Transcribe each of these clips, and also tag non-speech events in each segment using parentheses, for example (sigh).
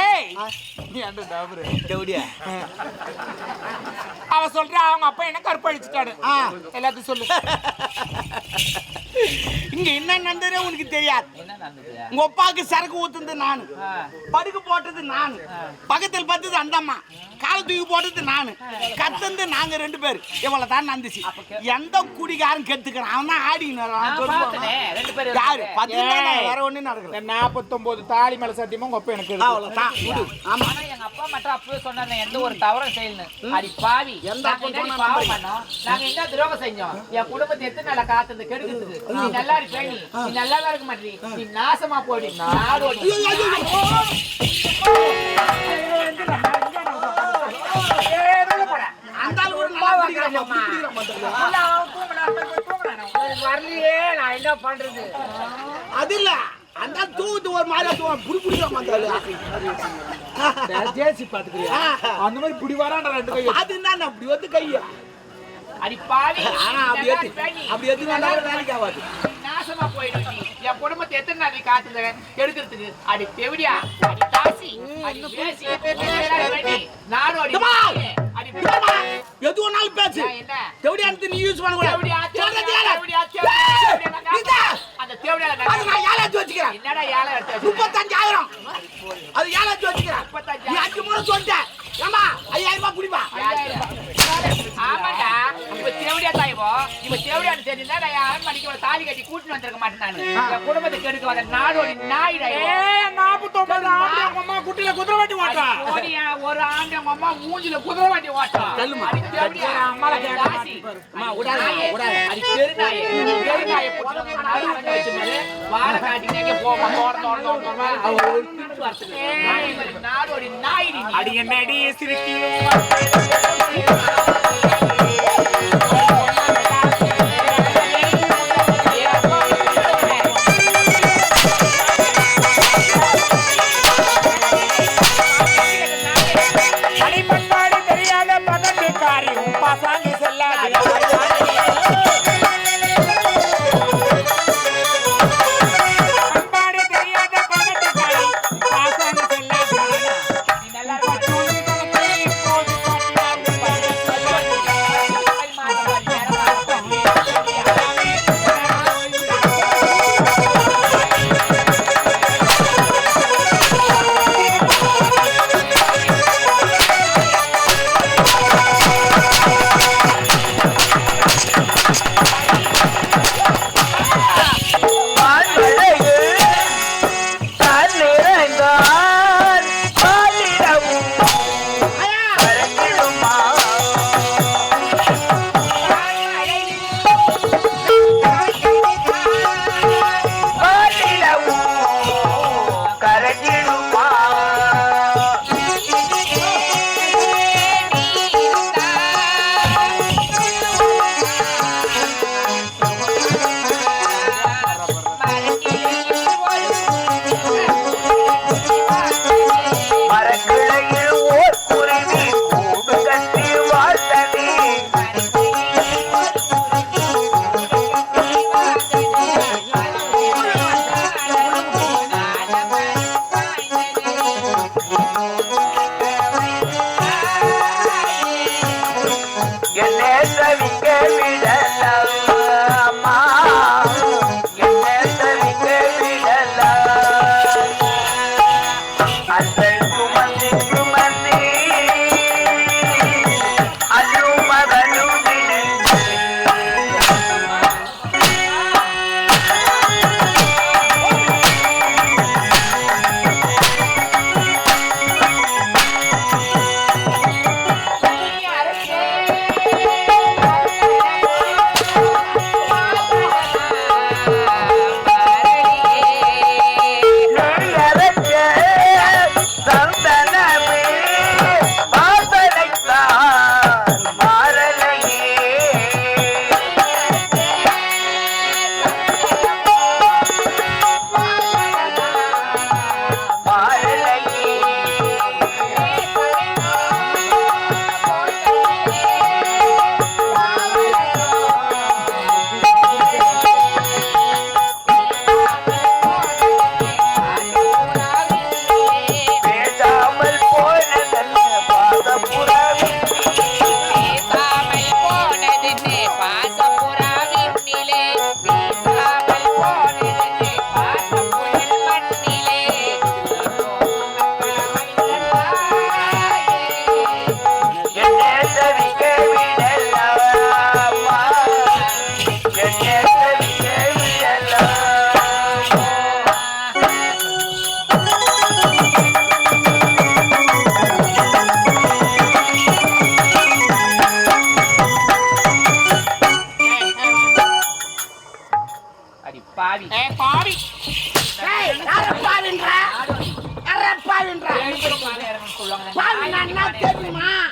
ஏய்! நீ அந்த டாபரு. எப்படியா அவ சொல்றா அவங்க அப்பா என்ன கற்பழிச்சிட்டாரு. எல்லாத்தையும் சொல்லு. (laughs) இங்க என்ன நடந்ததே உனக்கு தெரியாது. உங்க அப்பாவுக்கு சரக்கு ஊத்துனது நானு. படுக்க போட்டது நானு. பக்கத்தில் பார்த்தது அந்த அம்மா. காலை தூக்கி போட்டது நானு. கத்தந்து நாங்க ரெண்டு பேர். இவ்வளவு தான் நடந்துச்சு எந்த குடிகாரன் கெத்துக்கிறான்? அவன் தான் பேரும் யாரு? ஏய். வேற ஒண்ணும் நடக்கல. நாற்பத்தொன்பது தாலி மேல சத்தியமா உங்க அப்பா எனக்கு இருக்கு. அவ்வளவுதான். ஆமா. எங்க அப்பா மட்டும் அப்பவே சொன்னாரு எந்த ஒரு தவறும் செய்யலன்னு. அடி பாவி. எந்த நாங்க பாவம்? பண்ணோம்? என்ன துரோகம் செஞ்சோம்? என் குடும்பத்தை எத்தனை நாளா காத்தது கெடுக்கிறதுக்கு? நீ நல்லா இருப்ப நீ. நல்லா இருக்க மாட்டீ. நீ நாசமா போடி. நாடு போடா. வரலையே நான் என்ன பண்றது? அது இல்ல. அந்த தூக்கிட்டு ஒரு மாதிரி தூக்கம் புடி. ஜேசி பாத்துக்கிறியா அந்த மாதிரி இப்படி வரான்டா ரெண்டு கை அது என்ன அப்படி வந்து கைய? அடி பாவி ஆனா அப்படி நீ. அப்படி எடுத்து வந்தாலும் வேலைக்கு ஆகாது. நாசமா போயிடும் நீ என் குடும்பத்தை எத்தனை நாள் நீ காத்துல எடுக்கிறதுக்கு அடி தெவிடியா? அடி தாசி அடி பேசி நானும் அடி! அடி எது ஒண்ணாலும் பேசு. எடுத்து நீ யூஸ் பண்ண கூடாது தேவடியா தேவடியா. தேவடியா. தேவடியா. அந்த தேவடியால நான் ஏழாச்சு வச்சுக்கிறேன். என்னடா ஏழை எடுத்து தாலி கட்டி கூட்டிட்டு வந்திருக்க மாட்டேன் நானு. என் குடும்பத்தை கெடுக்க வந்த நாடோடி நாயிடா நாற்பத்தொன்பது ஆம்பளை உங்க அம்மா குட்டில குதிரை வண்டி ஓட்டா? ஒரு ஆண்டு உங்க அம்மா மூஞ்சில குதிரை அம்மால. அம்மா. வாழை போமா, தோட, தோட, தோட. நாய் மாதிரி நாடோடி நாயிடி. அடி என்னடி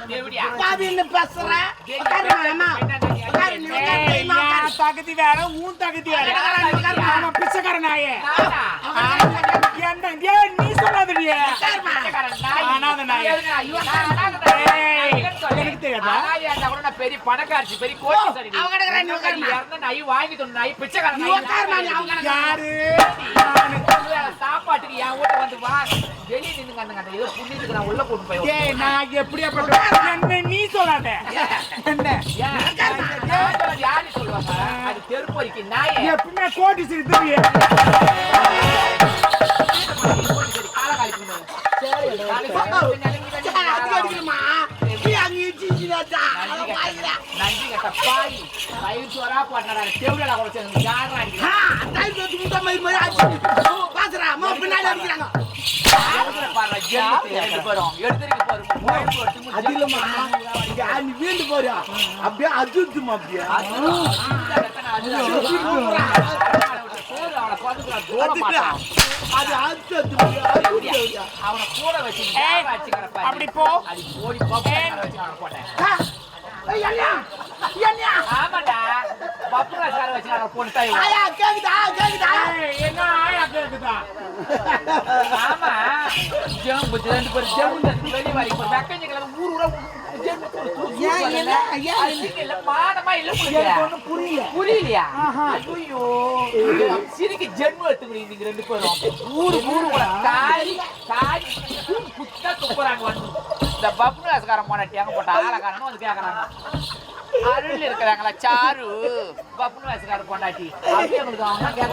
நீ உட்காரு, ஏய், நான் உட்காரு. என் தகுதி வேற உன் தகுதி வேற. ஆமா பிச்சைக்கார நாயே. நானா? நீ சொல்லாதடி உட்காருமா. பிச்சைக்காரன் நாய். அனாதை நாய். எனக்கு தெரியாதா? கூட நான் பெரிய பணக்காரச்சி, பெரிய. இறந்த நாய் வாங்கி தின்ன நாய், பிச்சைக்காரன். யாரு சாப்பாட்டுக்கு என் வீட்டு வந்து வா வெளியே நின்னுங்க அந்த ஏதோ புண்ணியத்துக்கு நான் உள்ள கூட்டு போய் ஏய் நான் எப்படியாப்பட்ட என்ன நீ சொல்லாத என்ன யாரு சொல்லுவாங்க அது தெருப்பொறிக்கு நாயே பாய் பயிர் சோறா வீண்டு போறியா? அப்படியே அப்படியே. அது அவனை அது. அவனை கூட வச்சு அப்படி போ. அது ஓடி போட்டேன்? ஆமாடா. பப்புராஜார வச்சு அவனை போட்டுட்டாய் ஆயா, கேக்குதா, கேக்குதா? என்ன ஆயா கேக்குதா? ஆமா. ஜம்பு ரெண்டு பேரும் ஜம்பு வெளிய வரி இப்போ வெக்கஞ்ச கிழமை ஊர் ஊரா ஏன்? இல்ல புரியல. புரியலையா? ஐயோ சிரிக்கு ஜென்மம் எடுத்துக்கிறீங்க நீங்க ரெண்டு பேரும். ஊரு ஊரு கூட தாரி தாரி குத்தா துப்புறாங்க வந்து. இந்த பப்ராஸ்காரன் போனாட்டி எங்க போட்ட ஆளக்காரனும் வந்து கேக்குறாங்க. அருள் இருக்கிறாங்களா? சாரு. பப்ராஸ்காரன் பொண்டாட்டி. அப்படியே அவங்களுக்கு அவங்க கேட்க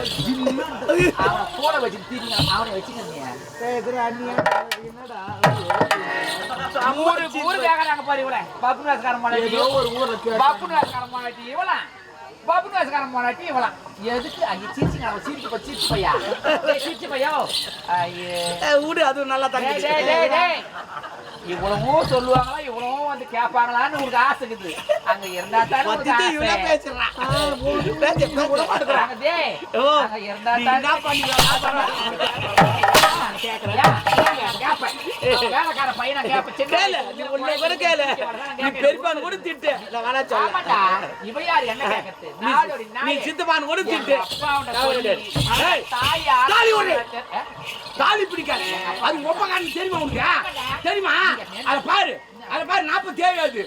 அவனை கூட வச்சு தீங்க அவனை வச்சுக்கிறீங்க ஊரு ஊரு கேக்குறாங்க பாரு இவள. பப்ராஸ்காரன் பொண்டாட்டி ஏதோ ஒரு ஊர்ல கேட்டு. பப்புராஸ்காரன் பொண்டாட்டி இவளாம் பப்புராஸ்காரன் பொண்டாட்டி இவளாம் எதுக்கு? அங்க சீச்சிங்க அவன் சீரிக்கு போய் சீச்சு பையா சீச்சு பையோ ஐயே. விடு, அது நல்லா தங்கச்சி. டேய், டேய், டேய். இவ்வளவும் சொல்லுவாங்களா இவ்வளவும் வந்து கேட்பாங்களான்னு உங்களுக்கு ஆசை இருக்குது அங்க இருந்தா தானே. பேசுறான். இருந்தா வேலைக்கார பையனா கேப்பேன். கூட திட்டு. இவ யாரு என்ன கேட்கறது? நீ-. சித்தப்பான்னு கூட திட்டு. தாலி பிடிக்காது அது ஒப்பகாரன் தெரியுமா உனக்கு தெரியுமா அதை பாரு அதை பாரு நாற்பத்தி ஏழு அது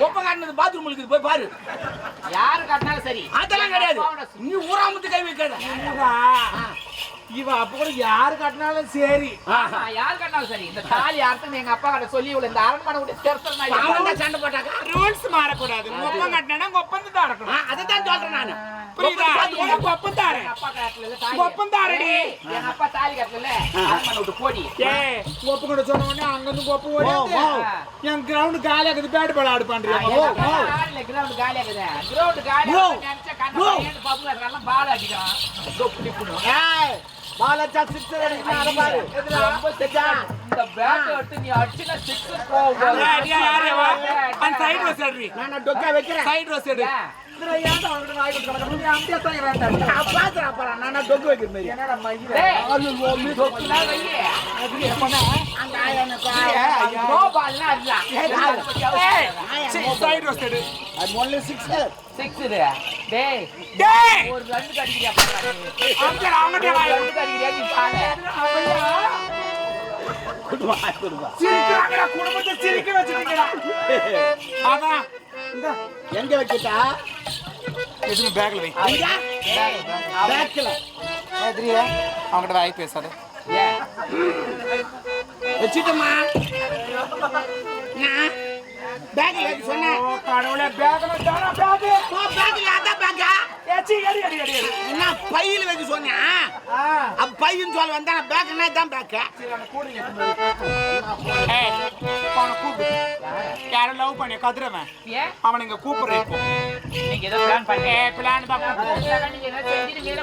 ஒப்பகாரன் பாத்ரூம் இருக்குது போய் பாரு. யாரு காட்டினாலும் சரி. அதெல்லாம் கிடையாது. நீ ஊராமத்து கை வைக்காத. இவ அப்ப கூட யாரு கட்டினாலும் சரி. யார் கண்டாலும் சரி. இந்த தாலி அர்த்தம் எங்க அப்பா கிட்ட சொல்லி இவ்வளவு இந்த அரண்மனை இருப்பேன். தான் சண்டை போட்டாக்கா? ரூல்ஸ் மாறக்கூடாது. ஒப்பம் கட்டினா ஒப்பந்தம் தான் ஆ, இருக்கணும் அதைத்தான் சொல்றேன் நானு. புரியுதா? உனக்கு ஒப்பம் தாரேன் எங்க அப்பா கட்டல தாலி ஒப்பம் தாரடி. ஏய், எங்க அப்பா தாலி கட்டல அரண்மனை விட்டு போடி? ஏய் ஒப்பு கூட சொன்ன உடனே அங்க இருந்து ஒப்பு ஓ, ஓடியாந்து ஓ. என் கிரவுண்ட் இருக்குது பேட் பால் ஆடு நினைச்சா கண்ணை பப்புல சிக்ஸர் அடிக்கணும் அதை பாரு. ரொம்ப செட்டா. இந்த bat எடுத்து நீ அடிச்சினா sixer போகும் போது. அந்த சைடு ரோஸ் எடுறி நான் டொக்கா வைக்கிறேன். சைடு ரோஸ் எடு ஒரு சிரிக்கிறாங்கடா குடும்பத்தை சிரிக்க வச்சிருக்கீங்கடா அதான். எங்க வச்சுட்டா எதுக்கு பேக்ல வை. பேக்ல அவங்ககிட்ட வாய் பேசாத? வச்சிட்டமா பேக்ல சொன்னேன். கடவுளே பேக்ல பேக்ல அதான் பேக்கா ஏச்சி எடி எடி எடி. பையில வைக்க சொன்னேன் அப்ப பையன் சொல்ல வந்தா பேக்னா தான் பேக்க ஏய் அவனை கூப்பிடு யாரும் லவ் பண்ணி கதிரவன்? அவனை இங்க கூப்பிடுற இப்போ நீங்க ஏதோ plan பண்ணி- ஏ பிளான் தான் கூப்பிடு நீங்க ஏதோ செஞ்சுட்டு